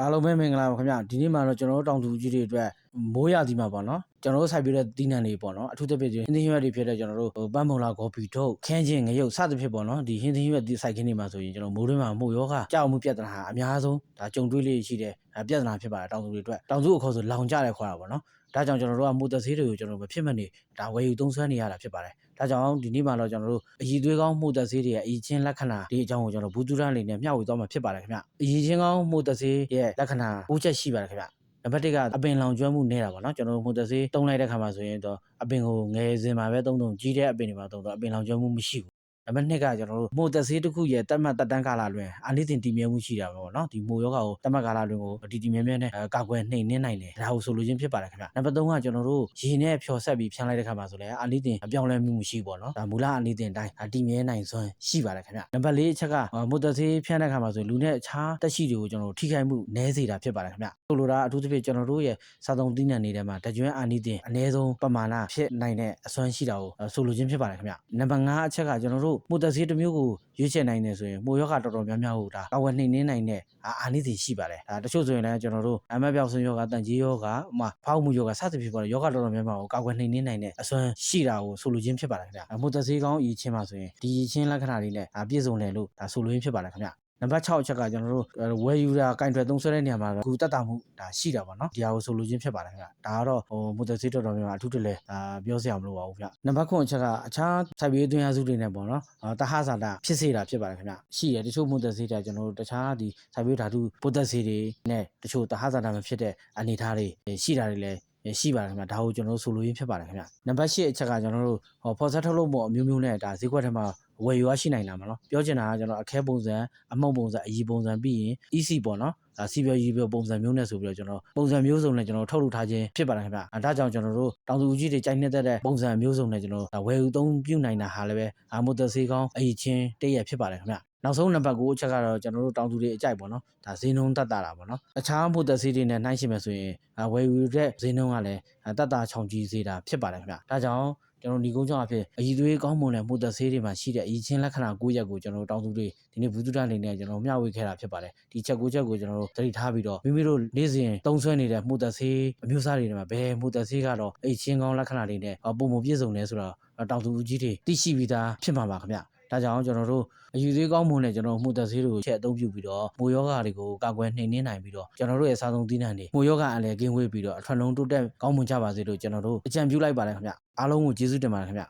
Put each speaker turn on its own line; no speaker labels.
အားလုံးပဲမင်္ဂလာပါခင်ဗျာဒီနေ့မှာတော့ကျွန်တော်တို့တောင်သူကြီးတွေအတွက် မိုးရသည်မှာပေါ့နော်ကျွန်တော်တို့စိုက်ပြတဲ့တီးနှံတွေပေါ့နော်အထူးသဖြင့်ဟင်းသီးရွက်တွေဖြစ်တဲ့ကျွန်တော်တို့ဟိုပန်းမုံလာဂေါ်ပီထုတ်ခင်းချင်းငရုတ်စသဖြင့်ပေါ့နော်ဒီဟင်းသီးရွက်ဒီစိုက်ခင်းတွေမှာဆိုရင်ကျွန်တော်မိုးတွင်းမှာမိုးရောဂါကြောက်မှုပြဿနာဟာအများဆုံးဒါကြုံတွေ့လေးရှိတဲ့အဲပြဿနာဖြစ်ပါတယ်တောင်သူတွေအတွက်တောင်သူအခေါ်ဆိုလောင်ကြတယ်ခေါ်တာပေါ့နော်ဒါကြောင့်ကျွန်တော်တို့ကမိုးသက်ဆေးတွေကိုကျွန်တော်မဖြစ်မနေဒါဝယ်ယူသုံးစွဲနေရတာဖြစ်ပါတယ်ဒါကြောင့်ဒီနေ့မှာတော့ကျွန်တော်တို့အည်သွေးကောင်းမှုသက်ဆေးတွေရဲ့အည်ချင်းလက္ခဏာဒီအကြောင်းကိုကျွန်တော်ဘူးတူရန်လေးနဲ့မျှဝေသွားမှာဖြစ်ပါတယ်ခင်ဗျအည်ချင်းကောင်းမှုသက်ဆေးရဲ့လက္ခဏာ၉ချက်ရှိပါတယ်ခင်ဗျ နံပါတ်1ကအပင်လောင်ကျွမ်းမှုနည်းတာပေါ့နော်ကျွန်တော်တို့မိုတာဆေးတုံးလိုက်တဲ့ခါမှာဆိုရင်တော့အပင်ကိုငယ်စဉ်မှာပဲတုံးတုံးကြီးတဲ့အပင်တွေမှာတုံးတော့အပင်လောင်ကျွမ်းမှုမရှိဘူး နံပါတ်2ကကျွန်တော်တို့မိုသက်ဆေးတစ်ခုရဲ့တတ်မှတ်တက်တန်းကာလလွင်အာလိသင်တည်မြဲမှုရှိတာပဲပေါ့နော်ဒီမိုယောဂကိုတတ်မှတ်ကာလလွင်ကိုဒီတည်မြဲမြဲနဲ့ကာကွယ်နှိမ်နှင်းနိုင်တယ်ဒါကိုဆိုလိုချင်ဖြစ်ပါတယ်ခင်ဗျနံပါတ်3ကကျွန်တော်တို့ရေနဲ့ဖြော်ဆက်ပြီးဖြန်းလိုက်တဲ့ခါမှာဆိုလဲအာလိသင်အပြောင်းလဲမှုမရှိပေါ့နော်ဒါမူလအာလိသင်အတိုင်းတည်မြဲနိုင်စွမ်းရှိပါတယ်ခင်ဗျနံပါတ်4အချက်ကမိုသက်ဆေးဖြန်းတဲ့ခါမှာဆိုလူနဲ့အခြားတက်ရှိတွေကိုကျွန်တော်တို့ထိခိုက်မှုနည်းစေတာဖြစ်ပါတယ်ခင်ဗျဆိုလိုတာအထူးသဖြင့်ကျွန်တော်တို့ရဲ့စာသုံးသီးနှံတွေထဲမှာတကြွအာနိသင်အနည်းဆုံးပမာဏဖြစ်နိုင်တဲ့အစွမ်းရှိတာကိုဆိုလိုချင်ဖြစ်ပါတယ်ခင်ဗျနံပါတ်5အချက်ကကျွန်တော်တို့မိုတက်ဆေးတစ်မျိုးကိုရွေးချယ်နိုင်တယ်ဆိုရင်မိုယောဂတော်တော်များများကိုဒါကာဝယ်နှိမ်နှင်းနိုင်တဲ့အာအာနိသင်ရှိပါတယ်ဒါတချို့ဆိုရင်လည်းကျွန်တော်တို့အမက်ပြောက်ဆွင်းယောဂတန်ကြီးယောဂဥမာဖောက်မှုယောဂစသဖြင့်ပေါ့လေယောဂတော်တော်များများကိုကာကွယ်နှိမ်နှင်းနိုင်တဲ့အစွမ်းရှိတာကိုဆိုလိုချင်းဖြစ်ပါတယ်ခင်ဗျမိုတက်ဆေးကောင်းအီချင်းပါဆိုရင်ဒီအီချင်းလက္ခဏာလေးနဲ့ဒါပြည့်စုံတယ်လို့ဒါဆိုလိုရင်းဖြစ်ပါတယ်ခင်ဗျ နံပါတ်6အချက်ကကျွန်တော်တို့ဝယ်ယူတာကင်တွယ်သုံးဆွဲတဲ့နေရာမှာတော့ဂူတက်တာမှုဒါရှိတာပေါ့နော်ဒီဟာကိုဆိုလိုချင်းဖြစ်ပါတယ်ခင်ဗျဒါကတော့ဟိုမိုတဆေးတော်တော်များများအထူးတလဲဒါပြောစရာမလိုပါဘူးခင်ဗျနံပါတ်9အချက်ကအခြားစိုက်ပျိုးသွင်းအားစုတွေနဲ့ပေါ့နော်အာတဟဇာတာဖြစ်စေတာဖြစ်ပါတယ်ခင်ဗျရှိရတချို့မိုတဆေးတွေကျွန်တော်တို့တခြားဒီစိုက်ပျိုးဓာတုပိုတက်ဆေးတွေနဲ့တချို့တဟဇာတာမဖြစ်တဲ့အနေအထားတွေရှိတာတွေလည်း ရှိပါတယ်ခင်ဗျဒါကိုကျွန်တော်တို့ဆိုလိုရင်းဖြစ်ပါတယ်ခင်ဗျနံပါတ်10အချက်ကကျွန်တော်တို့ဟောဖော်ဆက်ထုတ်လို့ပေါ့အမျိုးမျိုးနဲ့ဒါဈေးကွက်ထဲမှာဝယ်ယူရရှိနိုင်တာမနော်ပြောချင်တာကကျွန်တော်အခဲပုံစံအမှုံပုံစံအยีပုံစံပြီးရင် EC ပေါ့နော်ဒါစီပြောရီပြောပုံစံမျိုးနဲ့ဆိုပြီးတော့ကျွန်တော်ပုံစံမျိုးစုံနဲ့ကျွန်တော်ထုတ်လုပ်ထားခြင်းဖြစ်ပါတယ်ခင်ဗျအဲဒါကြောင့်ကျွန်တော်တို့တောင်သူကြီးတွေကြိုက်နေတဲ့တဲ့ပုံစံမျိုးစုံနဲ့ကျွန်တော်ဒါဝယ်ယူသုံးပြုနိုင်တာဟာလည်းပဲအာမိုတဆေးကောင်းအยีချင်းတည့်ရဖြစ်ပါတယ်ခင်ဗျ နောက်ဆုံးနံပါတ်9အချက်ကတော့ကျွန်တော်တို့တောင်သူတွေအကြိုက်ပေါ့နော်ဒါဈေးနှုန်းတက်တာတာပေါ့နော်အခြားမိုတဆေးတွေနဲ့နှိုင်းယှဉ်မယ်ဆိုရင်အာဝယ်ယူတဲ့ဈေးနှုန်းကလည်းတက်တာချောင်ကြီးစေတာဖြစ်ပါတယ်ခင်ဗျဒါကြောင့်ကျွန်တော်ဒီကုန်းကြောင့်အဖြစ်အည်သွေးကောင်းမွန်တဲ့မိုတဆေးတွေမှာရှိတဲ့အည်ချင်းလက္ခဏာ9ရက်ကိုကျွန်တော်တို့တောင်သူတွေဒီနေ့ဘူးတုဒအနေနဲ့ကျွန်တော်မျှဝေခဲ့တာဖြစ်ပါတယ်ဒီချက်9ချက်ကိုကျွန်တော်တို့သတိထားပြီးတော့မိမိတို့နေ့စဉ်သုံးစွဲနေတဲ့မိုတဆေးအမျိုးအစားတွေထဲမှာဘယ်မိုတဆေးကတော့အည်ချင်းကောင်းလက္ခဏာတွေနဲ့ပုံပုံပြည့်စုံနေဆိုတော့တောင်သူကြီးတွေသိရှိပြီးသားဖြစ်မှာပါခင်ဗျ ဒါကြောင့်ကျွန်တော်တို့အယူသေးကောင်းမွန်တဲ့ကျွန်တော်မှုသက်သေးတွေကိုချက်အသုံးပြုပြီးတော့မိုးယောဂါတွေကိုကာကွယ်နှိမ်နင်းနိုင်ပြီးတော့ကျွန်တော်တို့ရဲ့စားသုံးသီးနှံတွေမိုးယောဂါအလည်းကင်းဝေးပြီးတော့အထွတ်လုံးတိုးတက်ကောင်းမွန်ကြပါစေလို့ကျွန်တော်တို့အကြံပြုလိုက်ပါတယ်ခင်ဗျအားလုံးကိုကျေးဇူးတင်ပါတယ်ခင်ဗျ